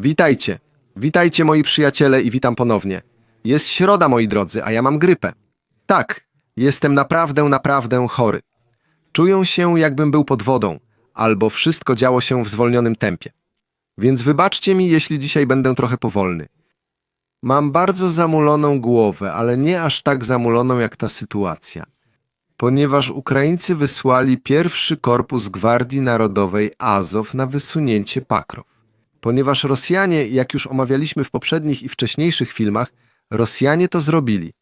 Witajcie. Witajcie moi przyjaciele i witam ponownie. Jest środa, moi drodzy, a ja mam grypę. Tak, jestem naprawdę, naprawdę chory. Czuję się, jakbym był pod wodą, albo wszystko działo się w zwolnionym tempie. Więc wybaczcie mi, jeśli dzisiaj będę trochę powolny. Mam bardzo zamuloną głowę, ale nie aż tak zamuloną jak ta sytuacja. Ponieważ Ukraińcy wysłali pierwszy korpus Gwardii Narodowej Azow na wysunięcie Pakrow. Ponieważ Rosjanie, jak już omawialiśmy w poprzednich i wcześniejszych filmach, Rosjanie to zrobili.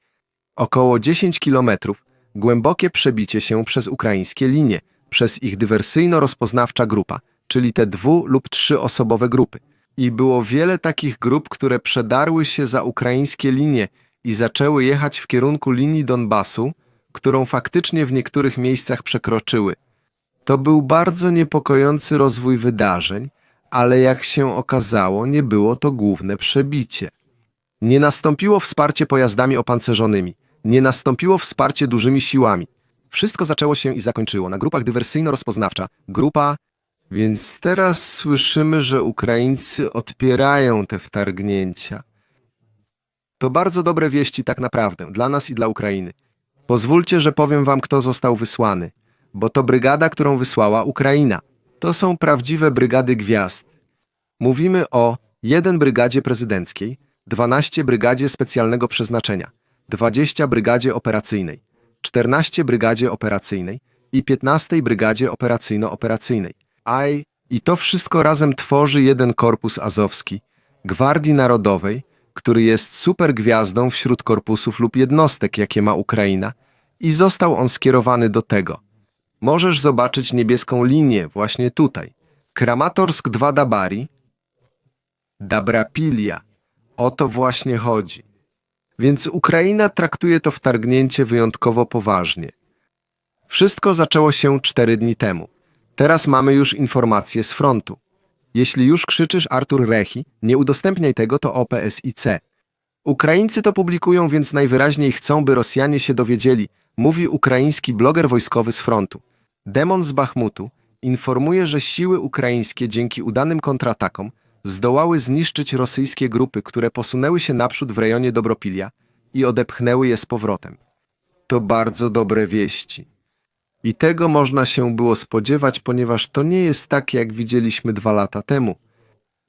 Około 10 kilometrów głębokie przebicie się przez ukraińskie linie, przez ich dywersyjno-rozpoznawcza grupa, czyli te dwu- lub trzyosobowe grupy. I było wiele takich grup, które przedarły się za ukraińskie linie i zaczęły jechać w kierunku linii Donbasu, którą faktycznie w niektórych miejscach przekroczyły. To był bardzo niepokojący rozwój wydarzeń, ale jak się okazało, nie było to główne przebicie. Nie nastąpiło wsparcie pojazdami opancerzonymi, nie nastąpiło wsparcie dużymi siłami. Wszystko zaczęło się i zakończyło na grupach dywersyjno-rozpoznawcza, grupa... Więc teraz słyszymy, że Ukraińcy odpierają te wtargnięcia. To bardzo dobre wieści tak naprawdę, dla nas i dla Ukrainy. Pozwólcie, że powiem wam, kto został wysłany, bo to brygada, którą wysłała Ukraina. To są prawdziwe brygady gwiazd. Mówimy o 1 brygadzie prezydenckiej, 12 brygadzie specjalnego przeznaczenia, 20 brygadzie operacyjnej, 14 brygadzie operacyjnej i 15 brygadzie operacyjno-operacyjnej. Aj, i to wszystko razem tworzy jeden korpus azowski, Gwardii Narodowej, który jest super gwiazdą wśród korpusów lub jednostek, jakie ma Ukraina, i został on skierowany do tego. Możesz zobaczyć niebieską linię właśnie tutaj. Kramatorsk 2 Dabari, Dabrapilia. O to właśnie chodzi. Więc Ukraina traktuje to wtargnięcie wyjątkowo poważnie. Wszystko zaczęło się cztery dni temu. Teraz mamy już informacje z frontu. Jeśli już krzyczysz Artur Rechi, nie udostępniaj tego, to OPSIC. Ukraińcy to publikują, więc najwyraźniej chcą, by Rosjanie się dowiedzieli, mówi ukraiński bloger wojskowy z frontu. Demon z Bachmutu informuje, że siły ukraińskie dzięki udanym kontratakom zdołały zniszczyć rosyjskie grupy, które posunęły się naprzód w rejonie Dobropilia i odepchnęły je z powrotem. To bardzo dobre wieści. I tego można się było spodziewać, ponieważ to nie jest tak, jak widzieliśmy dwa lata temu.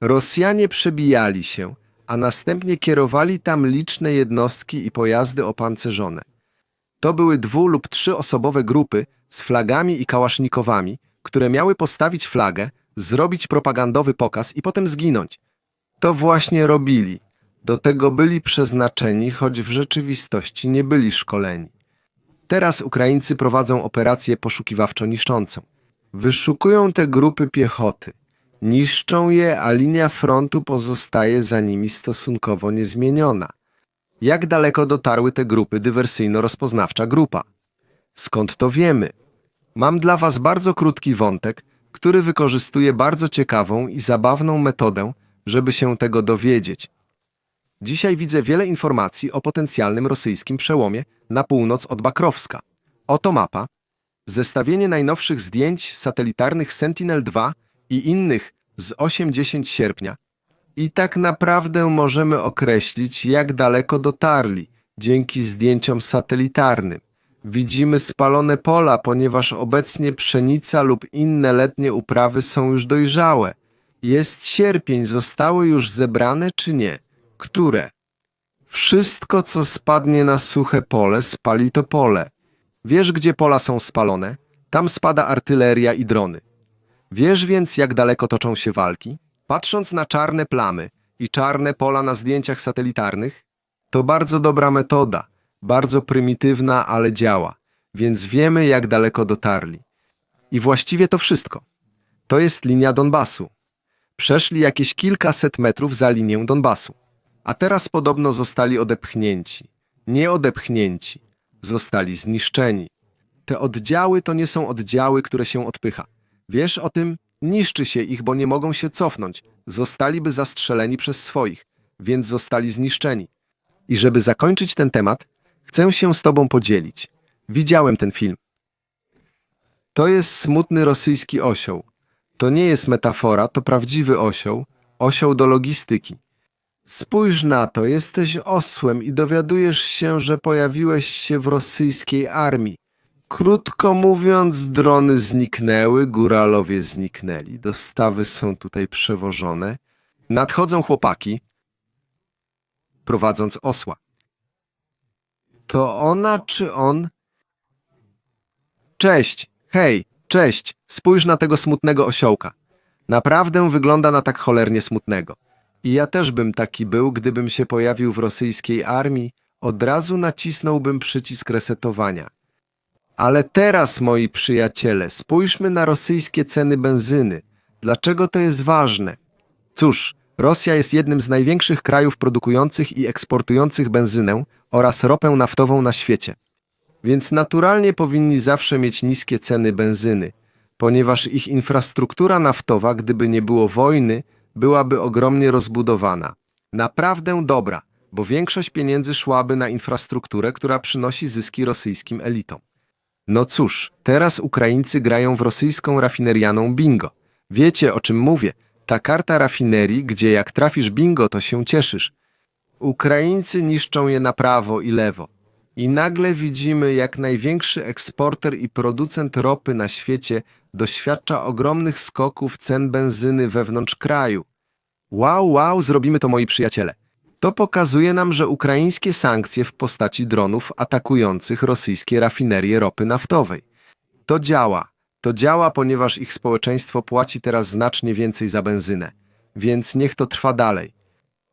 Rosjanie przebijali się, a następnie kierowali tam liczne jednostki i pojazdy opancerzone. To były dwu- lub trzyosobowe grupy z flagami i kałasznikowami, które miały postawić flagę, zrobić propagandowy pokaz i potem zginąć. To właśnie robili. Do tego byli przeznaczeni, choć w rzeczywistości nie byli szkoleni. Teraz Ukraińcy prowadzą operację poszukiwawczo-niszczącą. Wyszukują te grupy piechoty. Niszczą je, a linia frontu pozostaje za nimi stosunkowo niezmieniona. Jak daleko dotarły te grupy dywersyjno-rozpoznawcza grupa? Skąd to wiemy? Mam dla Was bardzo krótki wątek, który wykorzystuje bardzo ciekawą i zabawną metodę, żeby się tego dowiedzieć. Dzisiaj widzę wiele informacji o potencjalnym rosyjskim przełomie na północ od Bakrowska. Oto mapa, zestawienie najnowszych zdjęć satelitarnych Sentinel-2 i innych z 8-10 sierpnia. I tak naprawdę możemy określić, jak daleko dotarli dzięki zdjęciom satelitarnym. Widzimy spalone pola, ponieważ obecnie pszenica lub inne letnie uprawy są już dojrzałe. Jest sierpień, zostały już zebrane czy nie? Które? Wszystko, co spadnie na suche pole, spali to pole. Wiesz, gdzie pola są spalone? Tam spada artyleria i drony. Wiesz więc, jak daleko toczą się walki? Patrząc na czarne plamy i czarne pola na zdjęciach satelitarnych, to bardzo dobra metoda, bardzo prymitywna, ale działa, więc wiemy, jak daleko dotarli. I właściwie to wszystko. To jest linia Donbasu. Przeszli jakieś kilkaset metrów za linię Donbasu. A teraz podobno zostali odepchnięci. Nie odepchnięci. Zostali zniszczeni. Te oddziały to nie są oddziały, które się odpycha. Wiesz o tym? Niszczy się ich, bo nie mogą się cofnąć. Zostaliby zastrzeleni przez swoich, więc zostali zniszczeni. I żeby zakończyć ten temat, chcę się z tobą podzielić. Widziałem ten film. To jest smutny rosyjski osioł. To nie jest metafora, to prawdziwy osioł, osioł do logistyki. Spójrz na to, jesteś osłem i dowiadujesz się, że pojawiłeś się w rosyjskiej armii. Krótko mówiąc, drony zniknęły, góralowie zniknęli, dostawy są tutaj przewożone. Nadchodzą chłopaki, prowadząc osła. To ona czy on? Cześć, hej, cześć, spójrz na tego smutnego osiołka. Naprawdę wygląda na tak cholernie smutnego. I ja też bym taki był, gdybym się pojawił w rosyjskiej armii, od razu nacisnąłbym przycisk resetowania. Ale teraz, moi przyjaciele, spójrzmy na rosyjskie ceny benzyny. Dlaczego to jest ważne? Cóż, Rosja jest jednym z największych krajów produkujących i eksportujących benzynę oraz ropę naftową na świecie. Więc naturalnie powinni zawsze mieć niskie ceny benzyny, ponieważ ich infrastruktura naftowa, gdyby nie było wojny, byłaby ogromnie rozbudowana. Naprawdę dobra, bo większość pieniędzy szłaby na infrastrukturę, która przynosi zyski rosyjskim elitom. No cóż, teraz Ukraińcy grają w rosyjską rafinerianą bingo. Wiecie o czym mówię? Ta karta rafinerii, gdzie jak trafisz bingo, to się cieszysz. Ukraińcy niszczą je na prawo i lewo. I nagle widzimy, jak największy eksporter i producent ropy na świecie doświadcza ogromnych skoków cen benzyny wewnątrz kraju. Wow, wow, zrobimy to moi przyjaciele. To pokazuje nam, że ukraińskie sankcje w postaci dronów atakujących rosyjskie rafinerie ropy naftowej. To działa. To działa, ponieważ ich społeczeństwo płaci teraz znacznie więcej za benzynę. Więc niech to trwa dalej.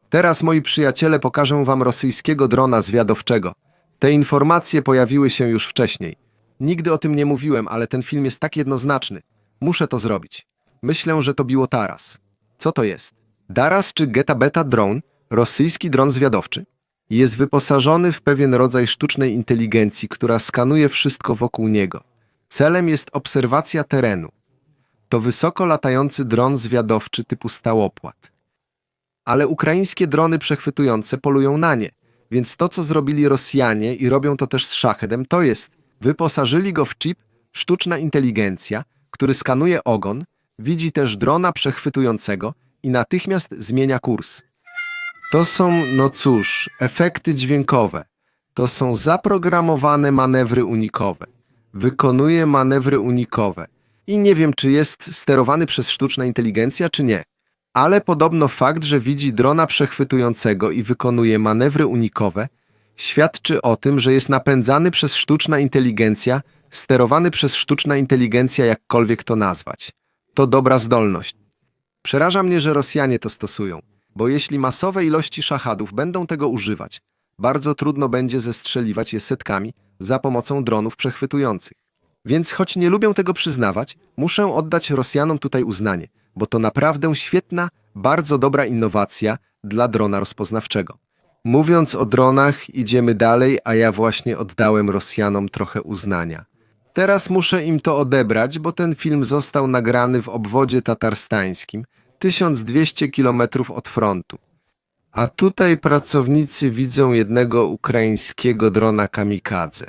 Teraz, moi przyjaciele, pokażę wam rosyjskiego drona zwiadowczego. Te informacje pojawiły się już wcześniej. Nigdy o tym nie mówiłem, ale ten film jest tak jednoznaczny. Muszę to zrobić. Myślę, że to biło Taras. Co to jest? Daras czy Geta Beta Drone, rosyjski dron zwiadowczy, jest wyposażony w pewien rodzaj sztucznej inteligencji, która skanuje wszystko wokół niego. Celem jest obserwacja terenu. To wysoko latający dron zwiadowczy typu stałopłat. Ale ukraińskie drony przechwytujące polują na nie, więc to, co zrobili Rosjanie i robią to też z Szachedem, to jest wyposażyli go w chip sztuczna inteligencja, który skanuje ogon, widzi też drona przechwytującego i natychmiast zmienia kurs. To są, no cóż, efekty dźwiękowe. To są zaprogramowane manewry unikowe. Wykonuje manewry unikowe. I nie wiem, czy jest sterowany przez sztuczna inteligencja, czy nie. Ale podobno fakt, że widzi drona przechwytującego i wykonuje manewry unikowe, świadczy o tym, że jest napędzany przez sztuczna inteligencja, sterowany przez sztuczna inteligencja, jakkolwiek to nazwać. To dobra zdolność. Przeraża mnie, że Rosjanie to stosują, bo jeśli masowe ilości szachadów będą tego używać, bardzo trudno będzie zestrzeliwać je setkami za pomocą dronów przechwytujących. Więc choć nie lubią tego przyznawać, muszę oddać Rosjanom tutaj uznanie, bo to naprawdę świetna, bardzo dobra innowacja dla drona rozpoznawczego. Mówiąc o dronach, idziemy dalej, a ja właśnie oddałem Rosjanom trochę uznania. Teraz muszę im to odebrać, bo ten film został nagrany w obwodzie tatarstańskim, 1200 km od frontu. A tutaj pracownicy widzą jednego ukraińskiego drona kamikadze.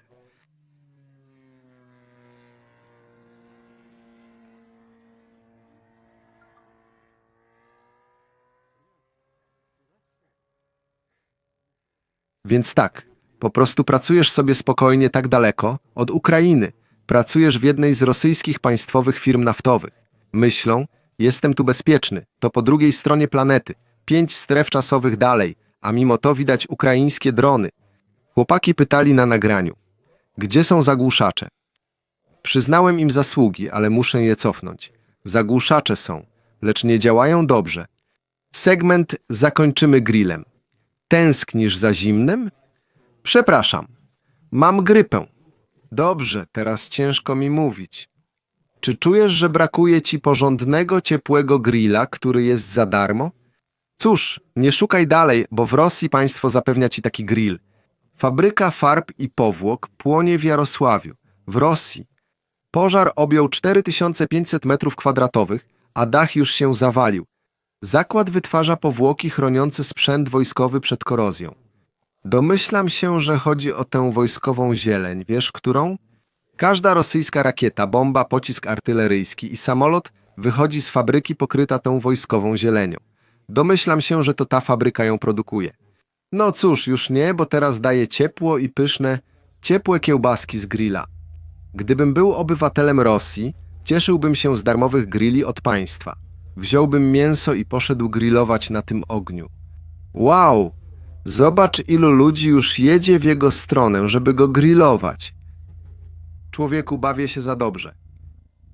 Więc tak, po prostu pracujesz sobie spokojnie tak daleko od Ukrainy. Pracujesz w jednej z rosyjskich państwowych firm naftowych. Myślą, jestem tu bezpieczny, to po drugiej stronie planety, pięć stref czasowych dalej, a mimo to widać ukraińskie drony. Chłopaki pytali na nagraniu, gdzie są zagłuszacze? Przyznałem im zasługi, ale muszę je cofnąć. Zagłuszacze są, lecz nie działają dobrze. Segment zakończymy grillem. Tęsknisz za zimnym? Przepraszam, mam grypę. Dobrze, teraz ciężko mi mówić. Czy czujesz, że brakuje ci porządnego, ciepłego grilla, który jest za darmo? Cóż, nie szukaj dalej, bo w Rosji państwo zapewnia ci taki grill. Fabryka farb i powłok płonie w Jarosławiu, w Rosji. Pożar objął 4500 metrów kwadratowych, a dach już się zawalił. Zakład wytwarza powłoki chroniące sprzęt wojskowy przed korozją. Domyślam się, że chodzi o tę wojskową zieleń. Wiesz, którą? Każda rosyjska rakieta, bomba, pocisk artyleryjski i samolot wychodzi z fabryki pokryta tą wojskową zielenią. Domyślam się, że to ta fabryka ją produkuje. No cóż, już nie, bo teraz daje ciepło i pyszne, ciepłe kiełbaski z grilla. Gdybym był obywatelem Rosji, cieszyłbym się z darmowych grilli od państwa. Wziąłbym mięso i poszedł grillować na tym ogniu. Wow! Zobacz, ilu ludzi już jedzie w jego stronę, żeby go grillować. Człowieku, bawię się za dobrze.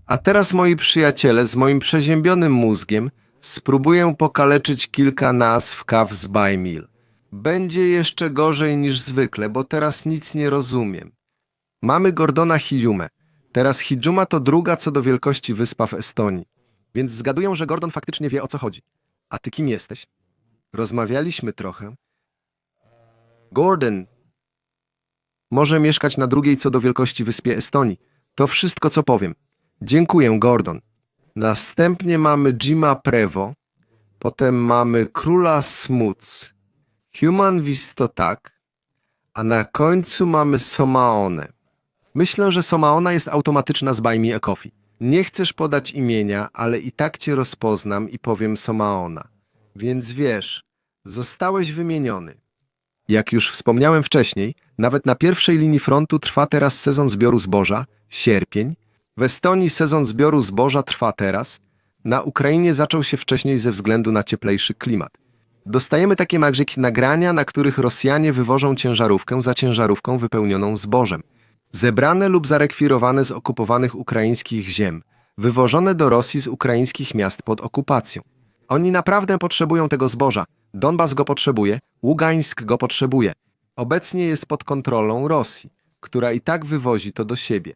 A teraz, moi przyjaciele, z moim przeziębionym mózgiem spróbuję pokaleczyć kilka nazw kaw z Bajmil. Będzie jeszcze gorzej niż zwykle, bo teraz nic nie rozumiem. Mamy Gordona Hijumę. Teraz Hijuma to druga co do wielkości wyspa w Estonii. Więc zgaduję, że Gordon faktycznie wie o co chodzi. A ty kim jesteś? Rozmawialiśmy trochę. Gordon może mieszkać na drugiej co do wielkości wyspie Estonii. To wszystko, co powiem. Dziękuję, Gordon. Następnie mamy Jima Prevo, potem mamy Króla Smuts, Human Vistotak, a na końcu mamy Somaone. Myślę, że Somaona jest automatyczna z Buy Me a Coffee. Nie chcesz podać imienia, ale i tak cię rozpoznam i powiem Somaona. Więc wiesz, zostałeś wymieniony. Jak już wspomniałem wcześniej, nawet na pierwszej linii frontu trwa teraz sezon zbioru zboża, sierpień. W Estonii sezon zbioru zboża trwa teraz. Na Ukrainie zaczął się wcześniej ze względu na cieplejszy klimat. Dostajemy takie magrzyki nagrania, na których Rosjanie wywożą ciężarówkę za ciężarówką wypełnioną zbożem. Zebrane lub zarekwirowane z okupowanych ukraińskich ziem, wywożone do Rosji z ukraińskich miast pod okupacją. Oni naprawdę potrzebują tego zboża. Donbas go potrzebuje, Ługańsk go potrzebuje. Obecnie jest pod kontrolą Rosji, która i tak wywozi to do siebie.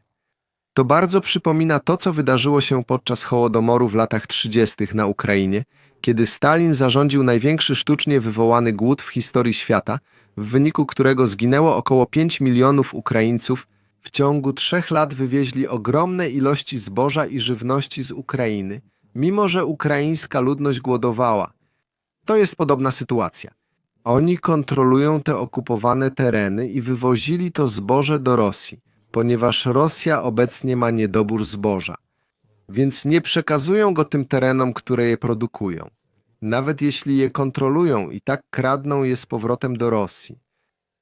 To bardzo przypomina to, co wydarzyło się podczas Hołodomoru w latach 30. na Ukrainie, kiedy Stalin zarządził największy sztucznie wywołany głód w historii świata, w wyniku którego zginęło około 5 milionów Ukraińców. W ciągu trzech lat wywieźli ogromne ilości zboża i żywności z Ukrainy, mimo że ukraińska ludność głodowała. To jest podobna sytuacja. Oni kontrolują te okupowane tereny i wywozili to zboże do Rosji, ponieważ Rosja obecnie ma niedobór zboża. Więc nie przekazują go tym terenom, które je produkują. Nawet jeśli je kontrolują, i tak kradną je z powrotem do Rosji.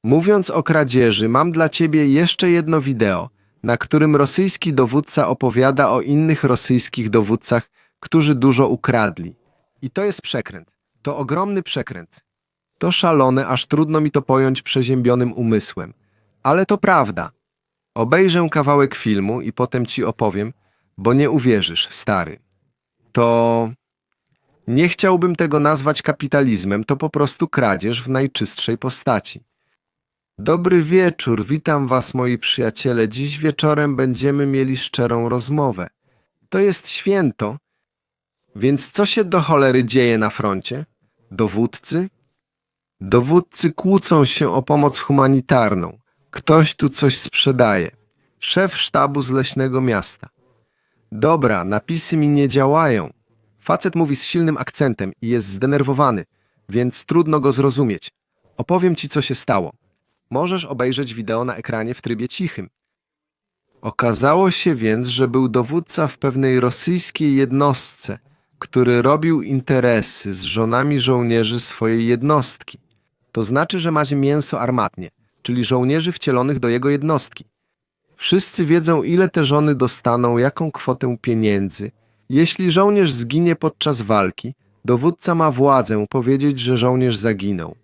Mówiąc o kradzieży, mam dla ciebie jeszcze jedno wideo, na którym rosyjski dowódca opowiada o innych rosyjskich dowódcach, którzy dużo ukradli. I to jest przekręt. To ogromny przekręt. To szalone, aż trudno mi to pojąć przeziębionym umysłem. Ale to prawda. Obejrzę kawałek filmu i potem ci opowiem, bo nie uwierzysz, stary. To. Nie chciałbym tego nazwać kapitalizmem, to po prostu kradzież w najczystszej postaci. Dobry wieczór, witam was moi przyjaciele. Dziś wieczorem będziemy mieli szczerą rozmowę. To jest święto, więc co się do cholery dzieje na froncie? Dowódcy? Dowódcy kłócą się o pomoc humanitarną. Ktoś tu coś sprzedaje. Szef sztabu z leśnego miasta. Dobra, napisy mi nie działają. Facet mówi z silnym akcentem i jest zdenerwowany, więc trudno go zrozumieć. Opowiem ci, co się stało. Możesz obejrzeć wideo na ekranie w trybie cichym. Okazało się więc, że był dowódca w pewnej rosyjskiej jednostce, który robił interesy z żonami żołnierzy swojej jednostki. To znaczy, że ma mięso armatnie, czyli żołnierzy wcielonych do jego jednostki. Wszyscy wiedzą, ile te żony dostaną, jaką kwotę pieniędzy. Jeśli żołnierz zginie podczas walki, dowódca ma władzę powiedzieć, że żołnierz zaginął.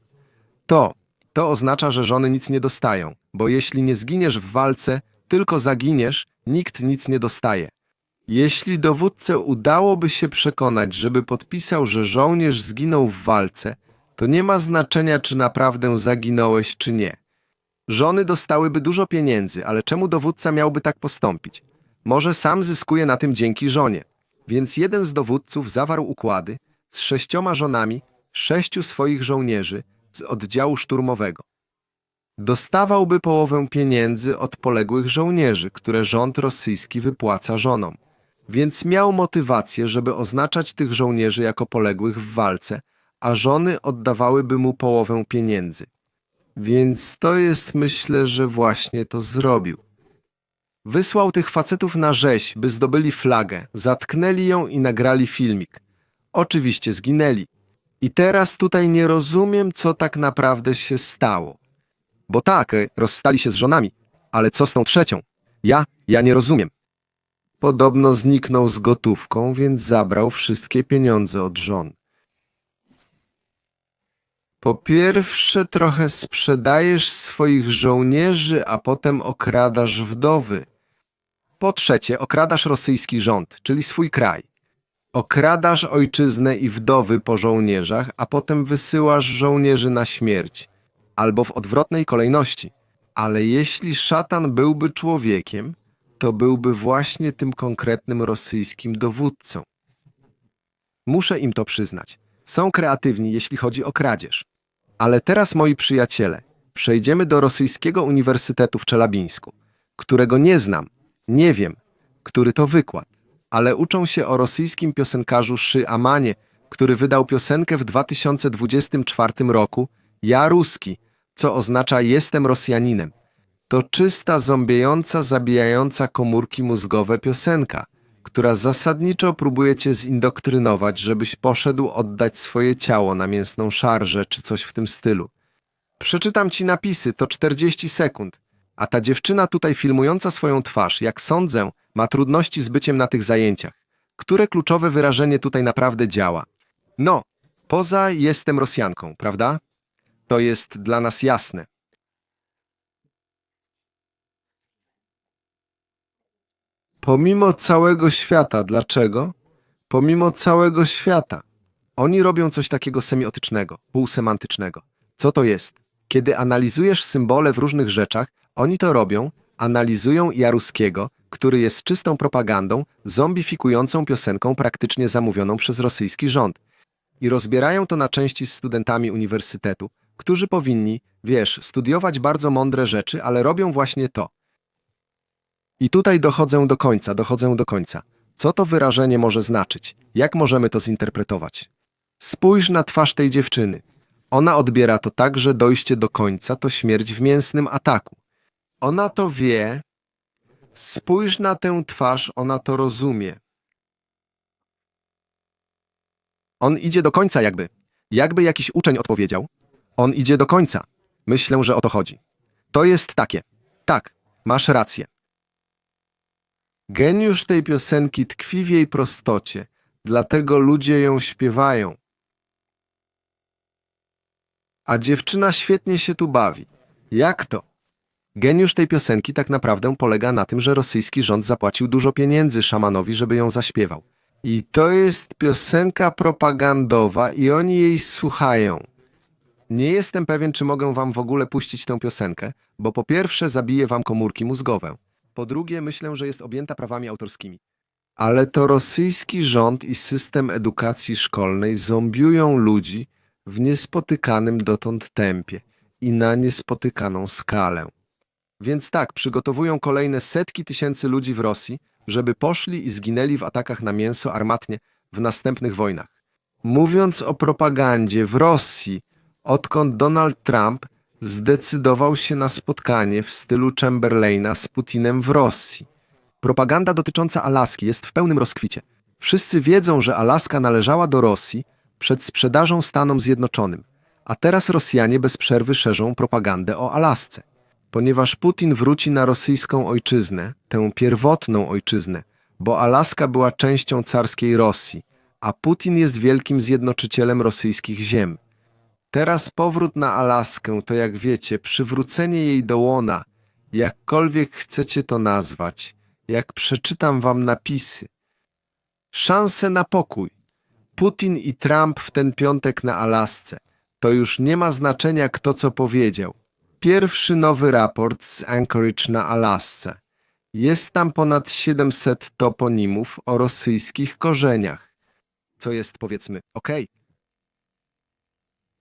To, to oznacza, że żony nic nie dostają, bo jeśli nie zginiesz w walce, tylko zaginiesz, nikt nic nie dostaje. Jeśli dowódcę udałoby się przekonać, żeby podpisał, że żołnierz zginął w walce, to nie ma znaczenia, czy naprawdę zaginąłeś, czy nie. Żony dostałyby dużo pieniędzy, ale czemu dowódca miałby tak postąpić? Może sam zyskuje na tym dzięki żonie. Więc jeden z dowódców zawarł układy z sześcioma żonami, sześciu swoich żołnierzy z oddziału szturmowego. Dostawałby połowę pieniędzy od poległych żołnierzy, które rząd rosyjski wypłaca żonom. Więc miał motywację, żeby oznaczać tych żołnierzy jako poległych w walce, a żony oddawałyby mu połowę pieniędzy. Więc to jest, myślę, że właśnie to zrobił. Wysłał tych facetów na rzeź, by zdobyli flagę, zatknęli ją i nagrali filmik. Oczywiście zginęli. I teraz tutaj nie rozumiem, co tak naprawdę się stało. Bo tak, e, rozstali się z żonami, ale co z tą trzecią? Ja, ja nie rozumiem. Podobno zniknął z gotówką, więc zabrał wszystkie pieniądze od żon. Po pierwsze, trochę sprzedajesz swoich żołnierzy, a potem okradasz wdowy. Po trzecie, okradasz rosyjski rząd, czyli swój kraj. Okradasz ojczyznę i wdowy po żołnierzach, a potem wysyłasz żołnierzy na śmierć. Albo w odwrotnej kolejności. Ale jeśli szatan byłby człowiekiem, to byłby właśnie tym konkretnym rosyjskim dowódcą. Muszę im to przyznać. Są kreatywni, jeśli chodzi o kradzież. Ale teraz, moi przyjaciele, przejdziemy do rosyjskiego uniwersytetu w Czelabińsku, którego nie znam, nie wiem, który to wykład, ale uczą się o rosyjskim piosenkarzu Szy Amanie, który wydał piosenkę w 2024 roku Ja Ruski, co oznacza Jestem Rosjaninem. To czysta, zombiejąca, zabijająca komórki mózgowe piosenka, która zasadniczo próbuje cię zindoktrynować, żebyś poszedł oddać swoje ciało na mięsną szarżę czy coś w tym stylu. Przeczytam ci napisy, to 40 sekund, a ta dziewczyna tutaj filmująca swoją twarz, jak sądzę, ma trudności z byciem na tych zajęciach. Które kluczowe wyrażenie tutaj naprawdę działa? No, poza jestem Rosjanką, prawda? To jest dla nas jasne. Pomimo całego świata. Dlaczego? Pomimo całego świata. Oni robią coś takiego semiotycznego, półsemantycznego. Co to jest? Kiedy analizujesz symbole w różnych rzeczach, oni to robią, analizują Jaruskiego, który jest czystą propagandą, zombifikującą piosenką praktycznie zamówioną przez rosyjski rząd. I rozbierają to na części z studentami uniwersytetu, którzy powinni, wiesz, studiować bardzo mądre rzeczy, ale robią właśnie to. I tutaj dochodzę do końca, dochodzę do końca. Co to wyrażenie może znaczyć? Jak możemy to zinterpretować? Spójrz na twarz tej dziewczyny. Ona odbiera to tak, że dojście do końca to śmierć w mięsnym ataku. Ona to wie. Spójrz na tę twarz, ona to rozumie. On idzie do końca jakby. Jakby jakiś uczeń odpowiedział. On idzie do końca. Myślę, że o to chodzi. To jest takie. Tak, masz rację. Geniusz tej piosenki tkwi w jej prostocie, dlatego ludzie ją śpiewają. A dziewczyna świetnie się tu bawi. Jak to? Geniusz tej piosenki tak naprawdę polega na tym, że rosyjski rząd zapłacił dużo pieniędzy szamanowi, żeby ją zaśpiewał. I to jest piosenka propagandowa i oni jej słuchają. Nie jestem pewien, czy mogę wam w ogóle puścić tę piosenkę, bo po pierwsze zabije wam komórki mózgowe. Po drugie, myślę, że jest objęta prawami autorskimi. Ale to rosyjski rząd i system edukacji szkolnej zombiują ludzi w niespotykanym dotąd tempie i na niespotykaną skalę. Więc tak, przygotowują kolejne setki tysięcy ludzi w Rosji, żeby poszli i zginęli w atakach na mięso armatnie w następnych wojnach. Mówiąc o propagandzie w Rosji, odkąd Donald Trump zdecydował się na spotkanie w stylu Chamberlaina z Putinem w Rosji. Propaganda dotycząca Alaski jest w pełnym rozkwicie. Wszyscy wiedzą, że Alaska należała do Rosji przed sprzedażą Stanom Zjednoczonym, a teraz Rosjanie bez przerwy szerzą propagandę o Alasce. Ponieważ Putin wróci na rosyjską ojczyznę, tę pierwotną ojczyznę, bo Alaska była częścią carskiej Rosji, a Putin jest wielkim zjednoczycielem rosyjskich ziem. Teraz powrót na Alaskę to, jak wiecie, przywrócenie jej do łona, jakkolwiek chcecie to nazwać, jak przeczytam wam napisy. Szanse na pokój. Putin i Trump w ten piątek na Alasce. To już nie ma znaczenia, kto co powiedział. Pierwszy nowy raport z Anchorage na Alasce. Jest tam ponad 700 toponimów o rosyjskich korzeniach. Co jest, powiedzmy, okej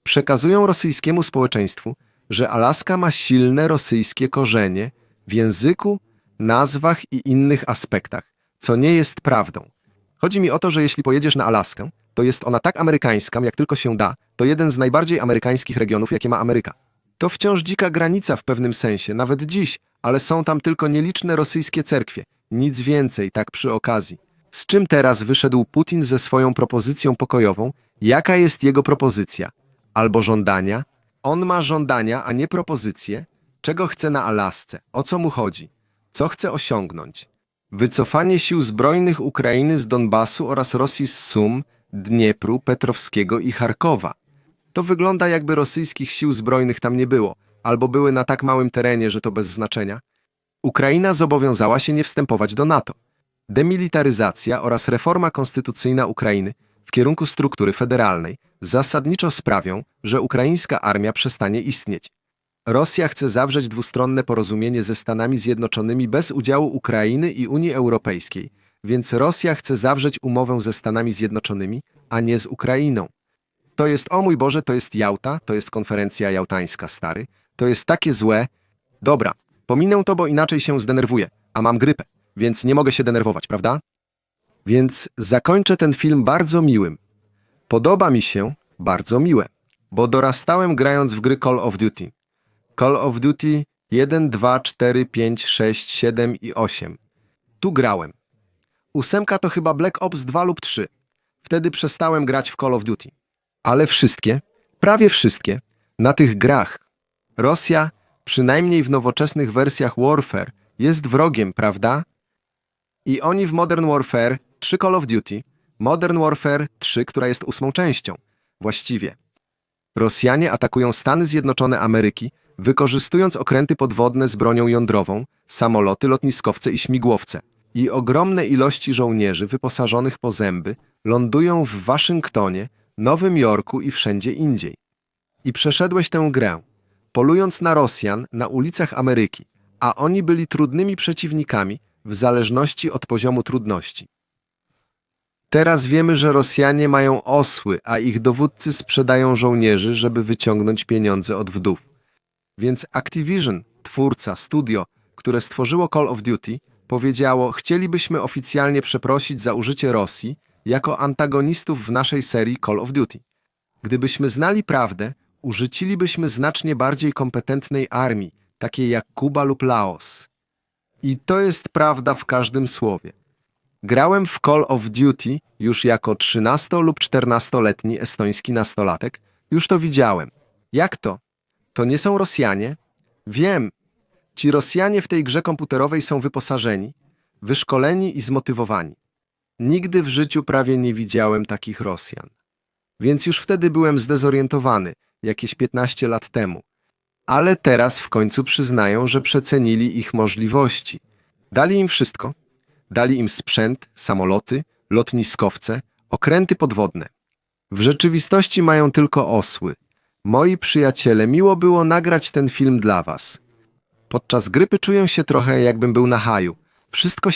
przekazują rosyjskiemu społeczeństwu, że Alaska ma silne rosyjskie korzenie w języku, nazwach i innych aspektach, co nie jest prawdą. Chodzi mi o to, że jeśli pojedziesz na Alaskę, to jest ona tak amerykańska, jak tylko się da, to jeden z najbardziej amerykańskich regionów, jakie ma Ameryka. To wciąż dzika granica w pewnym sensie, nawet dziś, ale są tam tylko nieliczne rosyjskie cerkwie. Nic więcej, tak przy okazji. Z czym teraz wyszedł Putin ze swoją propozycją pokojową Jaka jest jego propozycja? Albo żądania? On ma żądania, a nie propozycje. Czego chce na Alasce? O co mu chodzi? Co chce osiągnąć? Wycofanie sił zbrojnych Ukrainy z Donbasu oraz Rosji z Sum, Dniepru, Petrowskiego i Charkowa. To wygląda jakby rosyjskich sił zbrojnych tam nie było, albo były na tak małym terenie, że to bez znaczenia. Ukraina zobowiązała się nie wstępować do NATO. Demilitaryzacja oraz reforma konstytucyjna Ukrainy w kierunku struktury federalnej zasadniczo sprawią, że ukraińska armia przestanie istnieć. Rosja chce zawrzeć dwustronne porozumienie ze Stanami Zjednoczonymi bez udziału Ukrainy i Unii Europejskiej, więc Rosja chce zawrzeć umowę ze Stanami Zjednoczonymi, a nie z Ukrainą. To jest, o mój Boże, to jest Jałta, to jest konferencja jałtańska, stary. To jest takie złe. Dobra, pominę to, bo inaczej się zdenerwuję, a mam grypę, więc nie mogę się denerwować, prawda? Więc zakończę ten film bardzo miłym. Podoba mi się bardzo miłe, bo dorastałem grając w gry Call of Duty. Call of Duty 1, 2, 4, 5, 6, 7 i 8. Tu grałem. Ósemka to chyba Black Ops 2 lub 3. Wtedy przestałem grać w Call of Duty. Ale wszystkie, prawie wszystkie, na tych grach. Rosja, przynajmniej w nowoczesnych wersjach Warfare, jest wrogiem, prawda? I oni w Modern Warfare 3 Call of Duty, Modern Warfare 3, która jest ósmą częścią, właściwie. Rosjanie atakują Stany Zjednoczone Ameryki, wykorzystując okręty podwodne z bronią jądrową, samoloty, lotniskowce i śmigłowce. I ogromne ilości żołnierzy wyposażonych po zęby lądują w Waszyngtonie, Nowym Jorku i wszędzie indziej. I przeszedłeś tę grę, polując na Rosjan na ulicach Ameryki, a oni byli trudnymi przeciwnikami w zależności od poziomu trudności. Teraz wiemy, że Rosjanie mają osły, a ich dowódcy sprzedają żołnierzy, żeby wyciągnąć pieniądze od wdów. Więc Activision, twórca, studio, które stworzyło Call of Duty, powiedziało: Chcielibyśmy oficjalnie przeprosić za użycie Rosji jako antagonistów w naszej serii Call of Duty. Gdybyśmy znali prawdę, użycilibyśmy znacznie bardziej kompetentnej armii, takiej jak Kuba lub Laos. I to jest prawda w każdym słowie. Grałem w Call of Duty już jako 13 lub 14-letni estoński nastolatek. Już to widziałem. Jak to? To nie są Rosjanie? Wiem. Ci Rosjanie w tej grze komputerowej są wyposażeni, wyszkoleni i zmotywowani. Nigdy w życiu prawie nie widziałem takich Rosjan. Więc już wtedy byłem zdezorientowany, jakieś 15 lat temu. Ale teraz w końcu przyznają, że przecenili ich możliwości. Dali im wszystko. Dali im sprzęt, samoloty, lotniskowce, okręty podwodne. W rzeczywistości mają tylko osły. Moi przyjaciele, miło było nagrać ten film dla was. Podczas grypy czuję się trochę jakbym był na haju. Wszystko